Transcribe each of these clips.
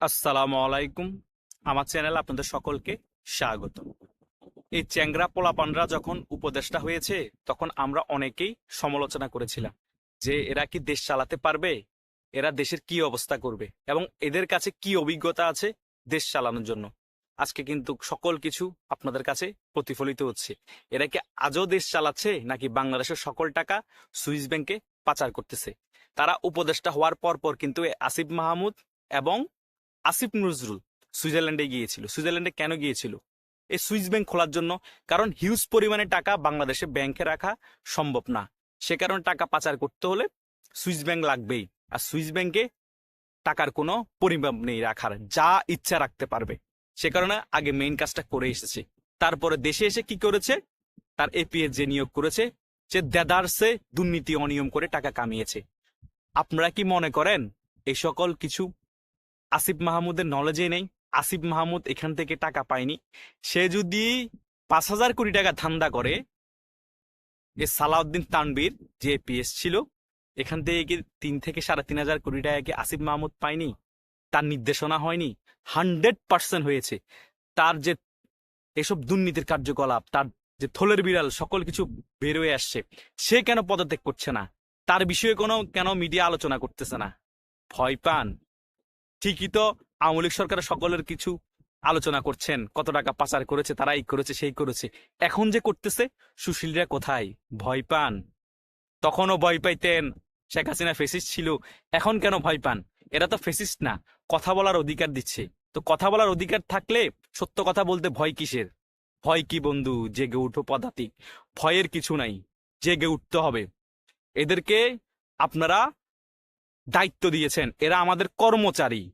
আসসালামু আলাইকুম। আমার চ্যানেল আপনাদের সকলকে স্বাগত। এই চ্যাংরা পোলাপানরা যখন উপদেষ্টা হয়েছে, তখন আমরা অনেকেই সমালোচনা করেছিলাম যে, এরা কি দেশ চালাতে পারবে? এরা দেশের কি অবস্থা করবে? এবং এদের কাছে কি অভিজ্ঞতা আছে দেশ চালানোর জন্য? আজকে কিন্তু সকল কিছু আপনাদের কাছে প্রতিফলিত হচ্ছে। এরা কি আজও দেশ চালাচ্ছে, নাকি বাংলাদেশের সকল টাকা সুইস ব্যাংকে পাচার করতেছে? তারা উপদেষ্টা হওয়ার পর পর কিন্তু আসিফ মাহমুদ এবং আসিফ নজরুল সুইজারল্যান্ডে গিয়েছিল। সুইজারল্যান্ডে কেন গিয়েছিল? এই সুইস ব্যাংক খোলার জন্য কারণ হিউজ পরিমাণে টাকা বাংলাদেশে ব্যাংকে রাখা সম্ভব না। সে কারণে টাকা পাচার করতে হলে সুইস ব্যাংক লাগবেই। আর সুইস ব্যাংকে টাকার কোনো পরিমাপ নেই রাখার, যা ইচ্ছা রাখতে পারবে। সে কারণে আগে মেইন কাজটা করে এসেছে। তারপরে দেশে এসে কি করেছে? তার এপিএস যে নিয়োগ করেছে, সে দেদারসে দুর্নীতি অনিয়ম করে টাকা কামিয়েছে। আপনারা কি মনে করেন, এই সকল কিছু আসিফ মাহমুদের নলেজে নেই। আসিফ মাহমুদ এখান থেকে টাকা পায়নি। সে যদি পাঁচ হাজার কোটি টাকা ধান্দা করে, এ সালাউদ্দিন তানবীর যে পিএস ছিল, এখান থেকে কি তিন থেকে সাড়ে তিন হাজার কোটি টাকা কি আসিফ মাহমুদ পায়নি? তার নির্দেশনা হয়নি? হান্ড্রেড পার্সেন্ট হয়েছে। তার যে এসব দুর্নীতির কার্যকলাপ, তার যে থলের বিড়াল, সকল কিছু বের হয়ে আসছে। সে কেন পদত্যাগ করছে না? তার বিষয়ে কোনো কেন মিডিয়া আলোচনা করতেছে না? ভয় পান। ঠিকই তো, আওয়ামী লীগ সরকারের সকলের কিছু আলোচনা করছেন, কত টাকা পাচার করেছে তারা এই করেছে, সেই করেছে। এখন যে করতেছে, সুশীলরা কোথায়? ভয় পান। তখনও ভয় পাইতেন, শেখ হাসিনা ফেসিস্ট ছিল, এখন কেন ভয় পান? এরা তো ফেসিস্ট না, কথা বলার অধিকার দিচ্ছে। তো কথা বলার অধিকার থাকলে সত্য কথা বলতে ভয় কিসের? ভয় কি বন্ধু? জেগে উঠো পদাতিক। ভয়ের কিছু নাই, জেগে উঠতে হবে। এদেরকে আপনারা দায়িত্ব দিয়েছেন, এরা আমাদের কর্মচারী।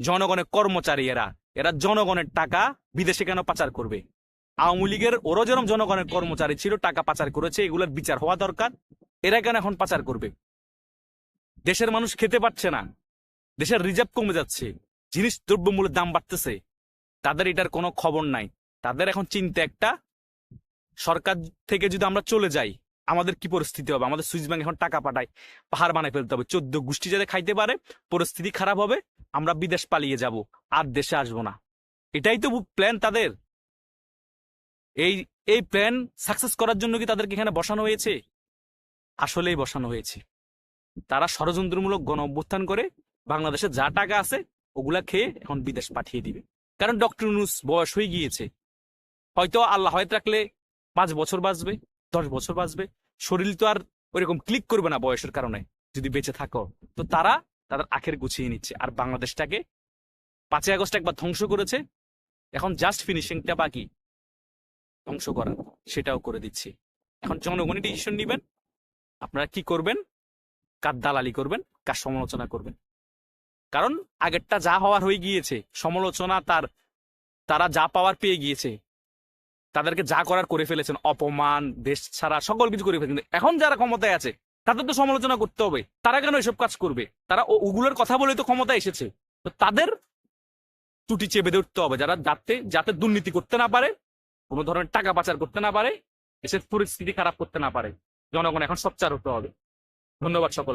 জনগণের কর্মচারী এরা। এরা জনগণের টাকা বিদেশে কেন পাচার করবে? আওয়ামী লীগের ওরও যেরকম জনগণের কর্মচারী ছিল, টাকা পাচার করেছে, এগুলোর বিচার হওয়া দরকার। এরা কেন এখন পাচার করবে? দেশের মানুষ খেতে পারছে না। দেশের রিজার্ভ কমে যাচ্ছে। জিনিস দ্রব্যমূল্যের দাম বাড়তেছে। তাদের এটার কোনো খবর নাই। তাদের এখন চিন্তা একটা, সরকার থেকে যদি আমরা চলে যাই আমাদের কি পরিস্থিতি হবে? আমাদের সুইস ব্যাংক এখন টাকা পাঠায়, পাহাড় বানায় ফেলতে হবে। চোদ্দ গোষ্ঠী যাতে খাইতে পারে, পরিস্থিতি খারাপ হবে, আমরা বিদেশ পালিয়ে যাব, আর দেশে আসব না। এটাই তো প্ল্যান তাদের। এই এই প্ল্যান সাকসেস করার জন্য কি তাদেরকে এখানে বসানো হয়েছে? আসলেই বসানো হয়েছে। তারা ষড়যন্ত্রমূলক গণ অভ্যুত্থান করে, বাংলাদেশে যা টাকা আছে, ওগুলা খেয়ে এখন বিদেশ পাঠিয়ে দিবে। কারণ ডক্টর নুস বয়স হয়ে গিয়েছে। হয়তো আল্লাহ হয়তো রাখলে পাঁচ বছর বাঁচবে। দশ বছর বাঁচবে। শরীর তো আর ওইরকম ক্লিক করবে না বয়সের কারণে, যদি বেঁচে থাকো। তো তারা তাদের আখের গুছিয়ে নিচ্ছে। আর বাংলাদেশটাকে পাঁচই আগস্ট একবার ধ্বংস করেছে। এখন জাস্ট ফিনিশিংটা বাকি। ধ্বংস করা সেটাও করে দিচ্ছি। এখন জনগণই ডিসিশন নেবেন। আপনারা কি করবেন? কার দালালি করবেন? কার সমালোচনা করবেন? কারণ আগেরটা যা হওয়ার হয়ে গিয়েছে, সমালোচনা তার, তারা যা পাওয়ার পেয়ে গিয়েছে তাদেরকে যা করার করে ফেলেছেন, অপমান, দেশ ছাড়া সকল কিছু করে ফেলেছেন। এখন যারা ক্ষমতায় আছে, তাদের তো সমালোচনা করতে হবে। তারা কেন এসব কাজ করবে? তারা ওগুলোর কথা বলে তো ক্ষমতায় এসেছে। তো তাদের টুটি চেপে ধরতে হবে যারা যাতে যাতে দুর্নীতি করতে না পারে, কোনো ধরনের টাকা পাচার করতে না পারে, দেশের পরিস্থিতি খারাপ করতে না পারে। জনগণ এখন সচ্চার হতে হবে। ধন্যবাদ সকল